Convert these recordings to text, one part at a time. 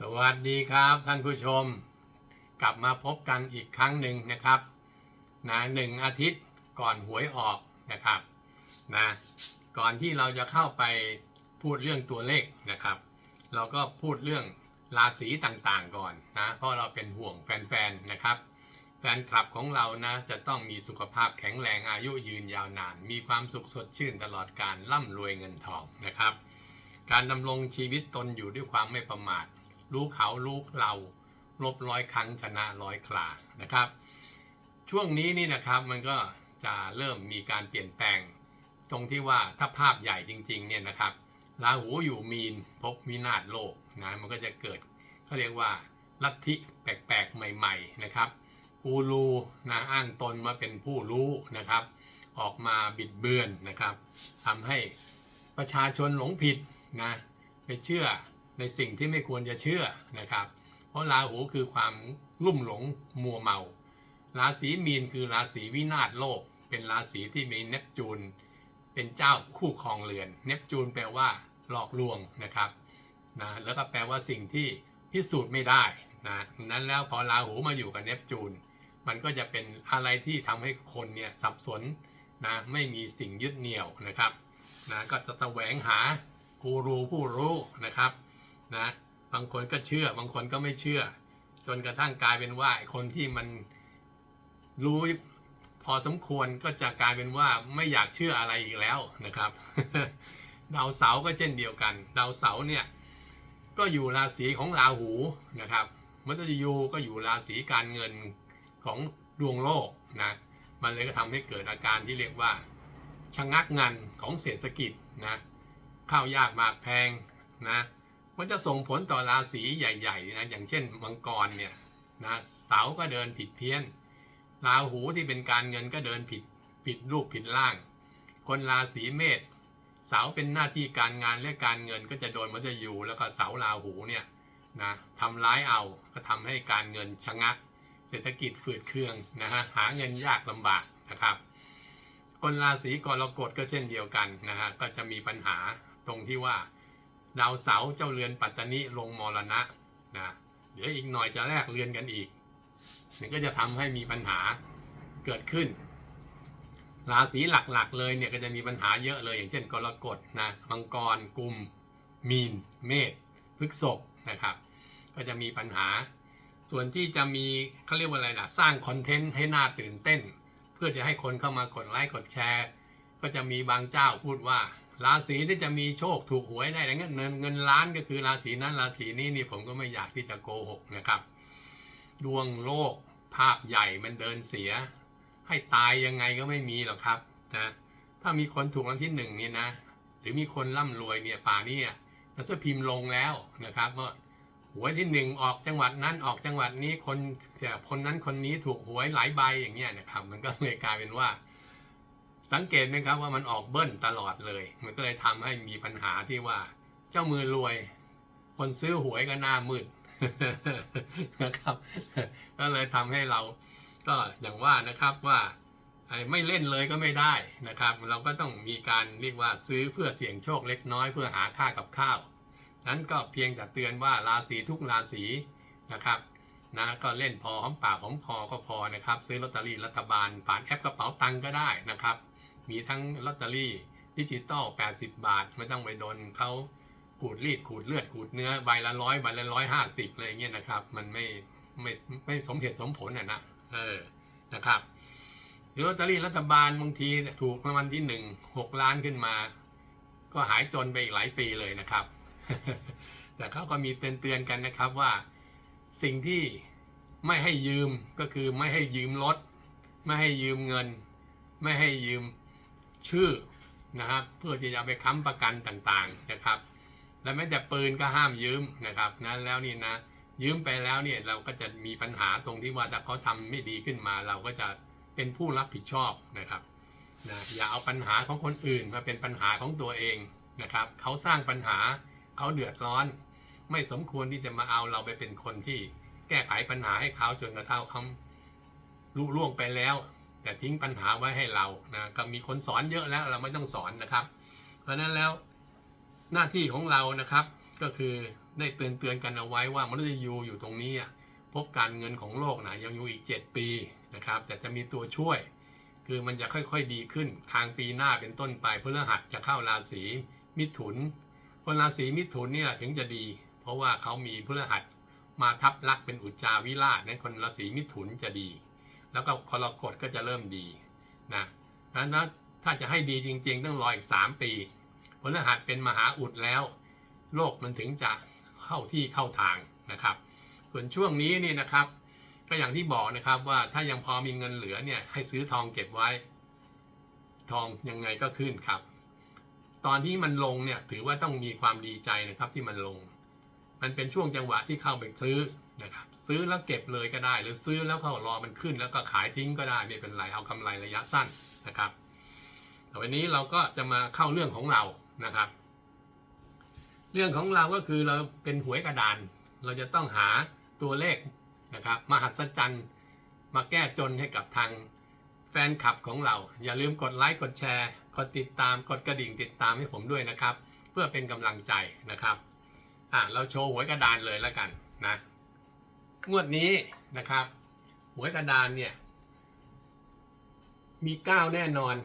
สวัสดีครับท่านผู้ชม กลับมาพบกันอีกครั้งหนึ่งนะครับนะหนึ่งอาทิตย์ก่อนหวยออกนะครับนะก่อนที่เราจะเข้าไปพูดเรื่องตัวเลขนะครับ เราก็พูดเรื่องราศีต่างๆก่อนนะเพราะเราเป็นห่วงแฟนๆนะครับ แฟนคลับของเรานะจะต้องมีสุขภาพแข็งแรงอายุยืนยาวนาน มีความสุขสดชื่นตลอดการร่ำรวยเงินทองนะครับ การดำรงชีวิตตนอยู่ด้วยความไม่ประมาท รู้เขารู้เราลบร้อยครั้งชนะร้อยครานะครับ ช่วงนี้นี่นะครับมันก็จะเริ่มมีการเปลี่ยนแปลง ตรงที่ว่าถ้าภาพใหญ่จริงๆเนี่ยนะครับราหูอยู่มีนพบวินาศโลกนะมันก็จะเกิดเขาเรียกว่าลัทธิแปลกๆ ใหม่ๆนะครับกูรูนะอ้างตนมาเป็นผู้รู้นะครับ ออกมาบิดเบือนนะครับทำให้ประชาชนหลงผิดนะไปเชื่อ ในสิ่งที่ไม่ควรจะเชื่อนะครับ เพราะราหูคือความลุ่มหลงมัวเมา ราศีมีนคือราศีวินาศโลก เป็นราศีที่มีเนปจูน เป็นเจ้าคู่ครองเรือน เนปจูนแปลว่าหลอกลวงนะครับนะแล้วก็แปลว่าสิ่งที่พิสูจน์ไม่ได้นะนั้นแล้วพอราหูมาอยู่กับเนปจูน มันก็จะเป็นอะไรที่ทำให้คนเนี่ยสับสนนะไม่มีสิ่งยึดเหนี่ยวนะครับนะก็จะแสวงหากูรูผู้รู้นะครับ นะบางคนก็เชื่อบางคนก็ไม่เชื่อ จนกระทั่งกลายเป็นว่าคนที่มันรู้พอสมควรก็จะกลายเป็นว่าไม่อยากเชื่ออะไรอีกแล้วนะครับ ดาวเสาร์ก็เช่นเดียวกัน ดาวเสาร์เนี่ยก็อยู่ราศีของราหูนะครับมัตยูก็อยู่ราศีการเงินของดวงโลกนะมันเลยก็ทำให้เกิดอาการที่เรียกว่าชะงักงันของเศรษฐกิจนะข้าวยากหมากแพงนะ มันจะส่งผลต่อราศีใหญ่ๆนะอย่างเช่นมังกรเนี่ยนะเสาก็เดินผิดเพี้ยนราหูที่เป็นการเงินก็เดินผิดผิดรูปผิดร่าง คนราศีเมษเสาเป็นหน้าที่การงานและการเงินก็จะโดนมันจะอยู่แล้วก็เสาราหูเนี่ยนะทำร้ายเอาก็ทำให้การเงินชะงัก เศรษฐกิจฝืดเคืองนะฮะหาเงินยากลำบากนะครับ คนราศีกรกฎก็เช่นเดียวกันนะฮะก็จะมีปัญหาตรงที่ว่า ดาวเสาเจ้าเรือนปัตตนิลงมรณะนะเดี๋ยวอีกหน่อยจะแลกเรือนกันอีกนี่ก็จะทำให้มีปัญหาเกิดขึ้น ราศีหลักๆ เลยเนี่ยก็จะมีปัญหาเยอะเลยอย่างเช่น กรกฎนะมังกรกุม มีน เมษพฤษภนะครับ ก็จะมีปัญหา ส่วนที่จะมีเขาเรียกว่าอะไรนะสร้างคอนเทนต์ให้น่าตื่นเต้น เพื่อจะให้คนเข้ามากดไลค์กดแชร์ ก็จะมีบางเจ้าพูดว่า ราศีที่จะมีโชคถูกหวยได้อะไรเงี้ยเงินเงินล้านก็คือราศีนั้นราศีนี้นี่ผมก็ไม่อยากที่จะโกหกนะครับ ดวงโลกภาพใหญ่มันเดินเสีย ให้ตายยังไงก็ไม่มีหรอกครับนะถ้ามีคนถูกรางวัลที่หนึ่งเนี่ยนะ หรือมีคนร่ำรวยเนี่ยป่านี้นังสืพิมพ์ลงแล้วนะครับว่าหวยที่หนึ่งออกจังหวัดนั้นออกจังหวัดนี้คนคนนั้นคนนี้ถูกหวยหลายใบอย่างเงี้ยนะครับ มันก็เลยกลายเป็นว่า สังเกตไหมครับว่ามันออกเบิ้ลตลอดเลย มันก็เลยทำให้มีปัญหาที่ว่า เจ้ามือรวย คนซื้อหวยก็หน้ามืดนะครับ ก็เลยทำให้เราก็อย่างว่านะครับว่าไอ้ไม่เล่นเลยก็ไม่ได้นะครับ เราก็ต้องมีการเรียกว่าซื้อเพื่อเสี่ยงโชคเล็กน้อยเพื่อหาค่ากับข้าว นั้นก็เพียงแต่เตือนว่าราศีทุกราศีนะครับนะก็เล่นพอหอมปากหอมคอก็พอนะครับ ซื้อลอตเตอรี่รัฐบาลผ่านแอปกระเป๋าตังก็ได้นะครับ มีทั้งลอตเตอรี่ดิจิตอล80 บาท ไม่ต้องไปโดนเขาขูดรีดขูดเลือดขูดเนื้อใบละร้อยใบละร้อยห้าสิบอะไรอย่างเงี้ยนะครับ มันไม่ไม่ไม่สมเหตุสมผลอะนะเออนะครับหรือลอตเตอรี่รัฐบาลบางทีถูกรางวัลที่หนึ่งหกล้านขึ้นมา ก็หายจนไปอีกหลายปีเลยนะครับ แต่เขาก็มีเตือนๆกันนะครับว่าสิ่งที่ไม่ให้ยืมก็คือไม่ให้ยืมรถ ไม่ให้ยืมเงิน ไม่ให้ยืม ชื่อนะครับเพื่อที่จะไปค้ำประกันต่างๆนะครับ และแม้แต่ปืนก็ห้ามยืมนะครับนั้นแล้วนี่นะยืมไปแล้วเนี่ยเราก็จะมีปัญหาตรงที่ว่าถ้าเขาทำไม่ดีขึ้นมา เราก็จะเป็นผู้รับผิดชอบนะครับนะอย่าเอาปัญหาของคนอื่นมาเป็นปัญหาของตัวเองนะครับเขาสร้างปัญหาเขาเดือดร้อน ไม่สมควรที่จะมาเอาเราไปเป็นคนที่แก้ไขปัญหาให้เขาจนกระทั่งเขาลุล่วงไปแล้ว แต่ทิ้งปัญหาไว้ให้เรานะก็มีคนสอนเยอะแล้วเราไม่ต้องสอนนะครับ เพราะฉะนั้นแล้วหน้าที่ของเรานะครับก็คือได้เตือนเตือนๆกันเอาไว้ว่ามนุษย์ยูอยู่ตรงนี้พบการเงินของโลกนะยังอยู่อีก 7 ปีนะครับ แต่จะมีตัวช่วย คือมันจะค่อยๆดีขึ้นทางปีหน้าเป็นต้นไปพฤหัสจะเข้าราศีมิถุนคนราศีมิถุนเนี่ยถึงจะดี เพราะว่าเขามีพฤหัสมาทับลักเป็นอุจจาวิราชนั้นคนราศีมิถุนจะดี แล้วก็กรกฎก็จะเริ่มดีนะนั้นถ้าจะให้ดีจริง ๆ ต้องรออีก 3 ปีพฤหัสเป็นมหาอุดแล้ว โลกมันถึงจะเข้าที่เข้าทางนะครับ ส่วนช่วงนี้นี่นะครับ ก็อย่างที่บอกนะครับว่าถ้ายังพอมีเงินเหลือเนี่ยให้ซื้อทองเก็บไว้ ทองยังไงก็ขึ้นครับ ตอนที่มันลงเนี่ยถือว่าต้องมีความดีใจนะครับที่มันลง มันเป็นช่วงจังหวะที่เข้าไปซื้อ นะครับซื้อแล้วเก็บเลยก็ได้ หรือซื้อแล้วก็รอมันขึ้นแล้วก็ขายทิ้งก็ได้ไม่เป็นไรเอากำไรระยะสั้นนะครับแต่วันนี้เราก็จะมาเข้าเรื่องของเรานะครับ เรื่องของเราก็คือเราเป็นหวยกระดาน เราจะต้องหาตัวเลขนะครับมหัศจรรย์มาแก้จนให้กับทางแฟนคลับของเรา อย่าลืมกดไลค์กดแชร์กดติดตามกดกระดิ่งติดตามให้ผมด้วยนะครับ เพื่อเป็นกำลังใจนะครับอะเราโชว์หวยกระดานเลยแล้วกันนะ งวดนี้นะครับหวยกระดานเนี่ย มี 9 แน่นอน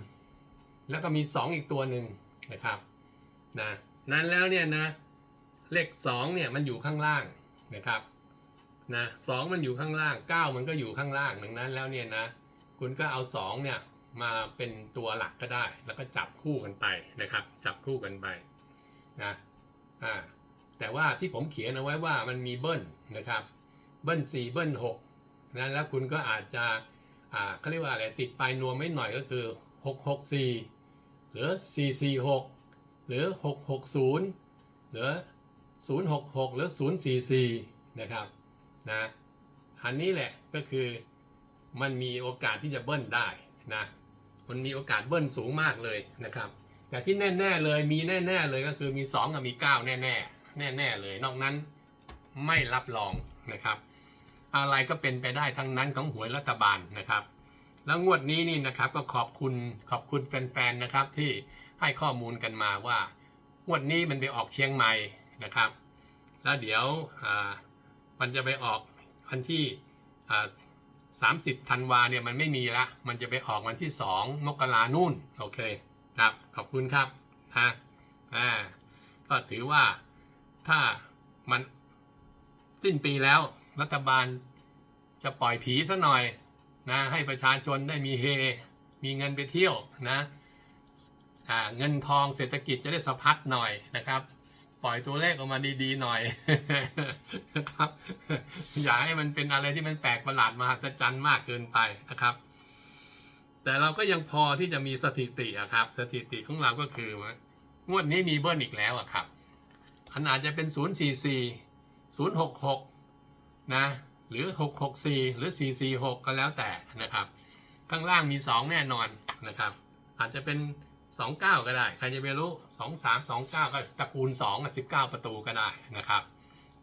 แล้วก็มี 2 อีกตัวหนึ่งนะครับนะนั้นแล้วเนี่ยนะเลข2เนี่ยมันอยู่ข้างล่างนะครับนะสองมันอยู่ข้างล่าง 9 มันก็อยู่ข้างล่างดังนั้นแล้วเนี่ยนะคุณก็เอา2เนี่ยมาเป็นตัวหลักก็ได้ แล้วก็จับคู่กันไปนะครับ จับคู่กันไปนะอ่าแต่ว่าที่ผมเขียนเอาไว้ว่ามันมีเบิ้ลนะครับ เบิ้ล4เบิ้ล6นะแล้วคุณก็อาจจะอ่าเขาเรียกว่าอะไรติดปลายนวมไม่หน่อยก็คือ 664 หรือ 446 หรือ 660 หรือ 066 หรือ 044 นะครับนะอันนี้แหละก็คือมันมีโอกาสที่จะเบิ้ลได้นะมันมีโอกาสเบิ้ลสูงมากเลยนะครับ แต่ที่แน่ ๆ เลยมีแน่ ๆ เลยก็คือมี 2 กับมี 9 แน่ ๆ แน่ ๆ เลย นอกนั้นไม่รับรองนะครับ อะไรก็เป็นไปได้ทั้งนั้นของหวยรัฐบาลนะครับ แล้วงวดนี้นี่นะครับก็ขอบคุณขอบคุณแฟนๆนะครับที่ให้ข้อมูลกันมาว่างวดนี้มันไปออกเชียงใหม่นะครับ แล้วเดี๋ยวมันจะไปออกวันที่สามสิบธันวาเนี่ยมันไม่มีละ มันจะไปออกวันที่สองมกรานู่น โอเคครับ ขอบคุณครับนะอ่าก็ถือว่าถ้ามันสิ้นปีแล้ว รัฐบาลจะปล่อยผีซะหน่อยนะให้ประชาชนได้มีเฮ มีเงินไปเที่ยวนะเงินทองเศรษฐกิจจะได้สะพัดหน่อยนะครับ ปล่อยตัวเลขออกมาดีๆหน่อยนะครับอย่าให้มันเป็นอะไรที่มันแปลกประหลาดมหัศจรรย์มากเกินไปนะครับ แต่เราก็ยังพอที่จะมีสถิติอะครับ สถิติของเราก็คือว่างวดนี้มีเบิ้ลอีกแล้วอะครับอันอาจจะเป็น 044 066 นะหรือ 664 หรือ 446 ก็แล้วแต่นะครับ ข้างล่างมี 2 แน่นอนนะครับ อาจจะเป็น 29 ก็ได้ ใครจะไปรู้ 23 29 ก็ตระกูล2กับ19 ประตูก็ได้นะครับ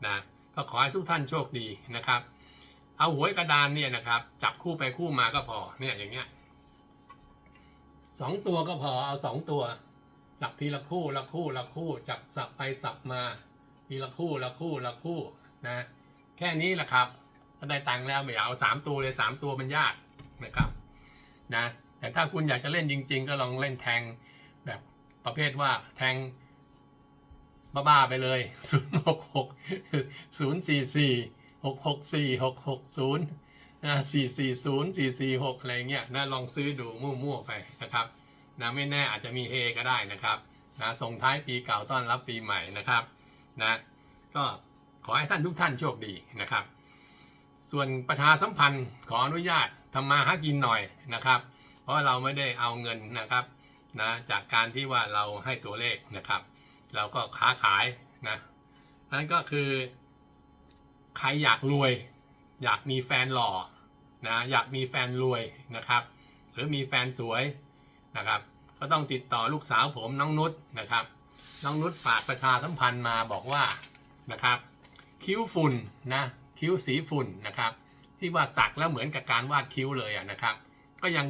นะก็ขอให้ทุกท่านโชคดีนะครับ เอาหวยกระดานเนี่ยนะครับ จับคู่ไปคู่มาก็พอเนี่ยอย่างเงี้ยสองตัวก็พอเอาสองตัว จับทีละคู่ละคู่ละคู่จับสับไปสับมาทีละคู่ละคู่ละคู่นะ แค่นี้แหละครับก็ได้ตังค์แล้วไม่เอาสามตัวเลยสามตัวมันยากนะครับนะแต่ถ้าคุณอยากจะเล่นจริง ๆ ก็ลองเล่นแทงแบบประเภทว่าแทงบ้าๆไปเลย 0 6 6 0 4 4 6 6 4 6 6 0นะ4 4 0 4 4 6 อะไรเงี้ยนะลองซื้อดูมั่วๆไปนะครับนะไม่แน่อาจจะมีเฮก็ได้นะครับนะส่งท้ายปีเก่าต้อนรับปีใหม่นะครับนะก็ ขอให้ท่านทุกท่านโชคดีนะครับ ส่วนประชาสัมพันธ์ขออนุญาตทำมาหากินหน่อยนะครับ เพราะเราไม่ได้เอาเงินนะครับนะจากการที่ว่าเราให้ตัวเลขนะครับ เราก็ค้าขายนะนั่นก็คือใครอยากรวย อยากมีแฟนหล่อนะอยากมีแฟนรวยนะครับ หรือมีแฟนสวยนะครับ ก็ต้องติดต่อลูกสาวผมน้องนุชนะครับ น้องนุชฝากประชาสัมพันธ์มาบอกว่านะครับ คิ้วฝุ่นนะคิ้วสีฝุ่นนะครับ ที่ว่าสักแล้วเหมือนกับการวาดคิ้วเลยอะนะครับ ก็ยัง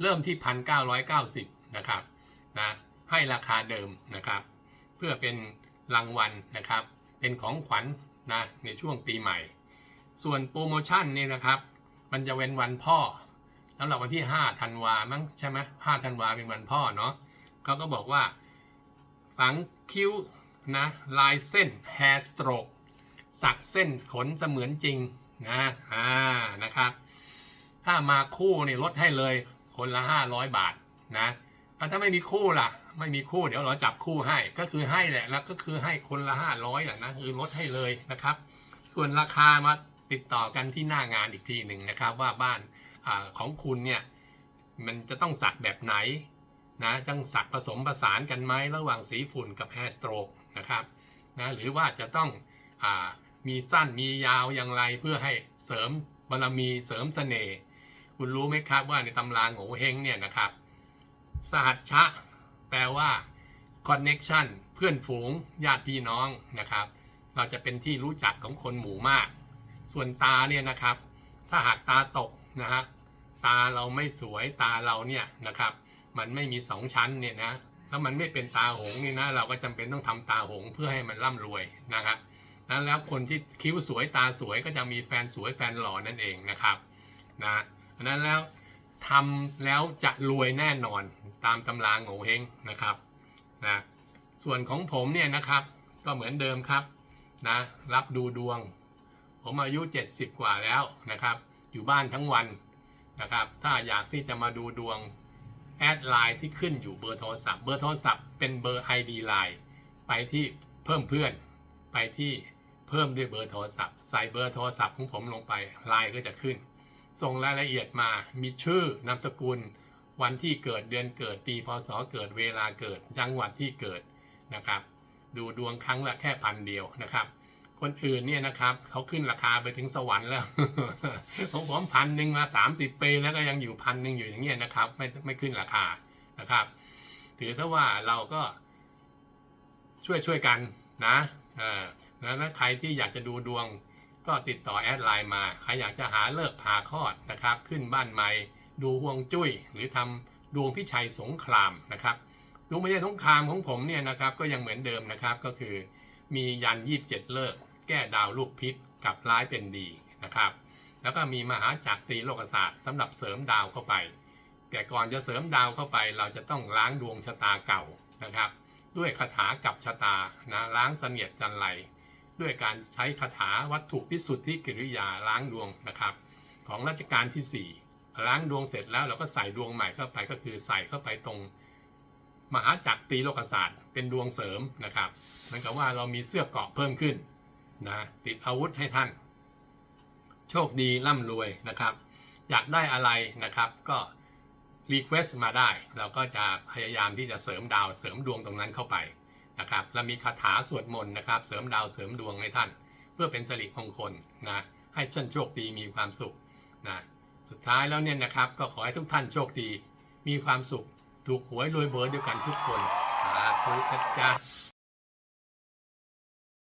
เริ่มที่พันเก้าร้อยเก้าสิบนะครับนะให้ราคาเดิมนะครับ เพื่อเป็นรางวัลนะครับ เป็นของขวัญนะในช่วงปีใหม่ ส่วนโปรโมชั่นนี่นะครับ มันจะเว้นวันพ่อสำหรับวันที่5ธันวามั้งใช่ไหม5ธันวาเป็นวันพ่อเนาะเขาก็บอกว่า ฝังคิ้วนะลายเส้น hair stroke สัก สักเส้นขนเสมือนจริงนะอ่านะครับ ถ้ามาคู่นี่ลดให้เลยคนละ 500 บาทนะแต่ถ้าไม่มีคู่ล่ะ ไม่มีคู่เดี๋ยวเราจับคู่ให้ก็คือให้แหละแล้วก็คือให้คนละ 500แหละนะคือลดให้เลยนะครับ ส่วนราคามาติดต่อกันที่หน้างานอีกทีหนึ่งนะครับ ว่าบ้านอาของคุณเนี่ยมันจะต้องสักแบบไหนนะต้องสักผสมผสานกันไหมระหว่างสีฝุ่นกับ hair stroke นะครับนะหรือว่าจะต้องอ่า มีสั้นมียาวอย่างไรเพื่อให้เสริมบารมีเสริมเสน่ห์คุณรู้ไหมครับว่าในตำราโง่เฮงเนี่ยนะครับสหัชชะ แปลว่า connection เพื่อนฝูงญาติพี่น้องนะครับ เราจะเป็นที่รู้จักของคนหมู่มาก ส่วนตาเนี่ยนะครับ ถ้าหากตาตกนะฮะตาเราไม่สวยตาเราเนี่ยนะครับ มันไม่มีสองชั้นเนี่ยนะแล้วมันไม่เป็นตาหงนี่นะเราก็จำเป็นต้องทำตาหงเพื่อให้มันร่ำรวยนะครับ นั้นแล้วคนที่คิ้วสวยตาสวยก็จะมีแฟนสวยแฟนหล่อนั่นเองนะครับนะอันนั้นแล้วทำแล้วจะรวยแน่นอนตามตำราโง่เฮงนะครับนะส่วนของผมเนี่ยนะครับก็เหมือนเดิมครับนะรับดูดวง ผมอายุ 70 กว่าแล้วนะครับ อยู่บ้านทั้งวันนะครับ ถ้าอยากที่จะมาดูดวงแอดไลน์ที่ขึ้นอยู่เบอร์โทรศัพท์ เบอร์โทรศัพท์เป็นเบอร์ ID ไลน์ไปที่เพิ่มเพื่อนไปที่ เพิ่มด้วยเบอร์โทรศัพท์ ใส่เบอร์โทรศัพท์ของผมลงไปไลน์ก็จะขึ้น ส่งรายละเอียดมา มีชื่อนามสกุล วันที่เกิดเดือนเกิดปีพศเกิดเวลาเกิดจังหวัดที่เกิดนะครับ ดูดวงครั้งละแค่พันเดียวนะครับ คนอื่นเนี่ยนะครับเขาขึ้นราคาไปถึงสวรรค์แล้วของผมพันหนึ่งมา 30 ปีแล้วก็ยังอยู่พันหนึ่งอยู่อย่างเงี้ยนะครับ ไม่ไม่ขึ้นราคานะครับ ถือซะว่าเราก็ช่วยช่วยกันนะ เออ แล้วถ้าใครที่อยากจะดูดวงก็ติดต่อแอดไลน์มาใครอยากจะหาเลิกผ่าคลอดนะครับ ขึ้นบ้านใหม่ดูห่วงจุ้ย หรือทำดวงพิชัยสงครามนะครับดวงพิชัยสงครามของผมเนี่ยนะครับก็ยังเหมือนเดิมนะครับก็คือ มียัน27เลิก แก้ดาวลูกพิษกับร้ายเป็นดีนะครับแล้วก็มีมหาจักรตีโลกศาสตร์สำหรับเสริมดาวเข้าไป แต่ก่อนจะเสริมดาวเข้าไป เราจะต้องล้างดวงชะตาเก่านะครับ ด้วยคาถากับชะตานะล้างเสนียดจันไร ด้วยการใช้คาถาวัตถุพิสุทธิกิริยาล้างดวงนะครับ ของรัชกาลที่ 4 ล้างดวงเสร็จแล้วเราก็ใส่ดวงใหม่เข้าไปก็คือใส่เข้าไปตรงมหาจักรตรีโลกศาสตร์ เป็นดวงเสริมนะครับเหมือนกับว่าเรามีเสื้อเกาะเพิ่มขึ้นนะติดอาวุธให้ท่าน โชคดีร่ำรวยนะครับ อยากได้อะไรนะครับก็รีเควสต์มาได้ เราก็จะพยายามที่จะเสริมดาวเสริมดวงตรงนั้นเข้าไป นะครับและมีคาถาสวดมนต์นะครับ เสริมดาวเสริมดวงให้ท่าน เพื่อเป็นสิริมงคลนะให้ท่านโชคดีมีความสุขนะสุดท้ายแล้วเนี่ยนะครับ ก็ขอให้ทุกท่านโชคดี มีความสุข ถูกหวยรวยเบอร์ด้วยกันทุกคนสาธุนะจ๊ะ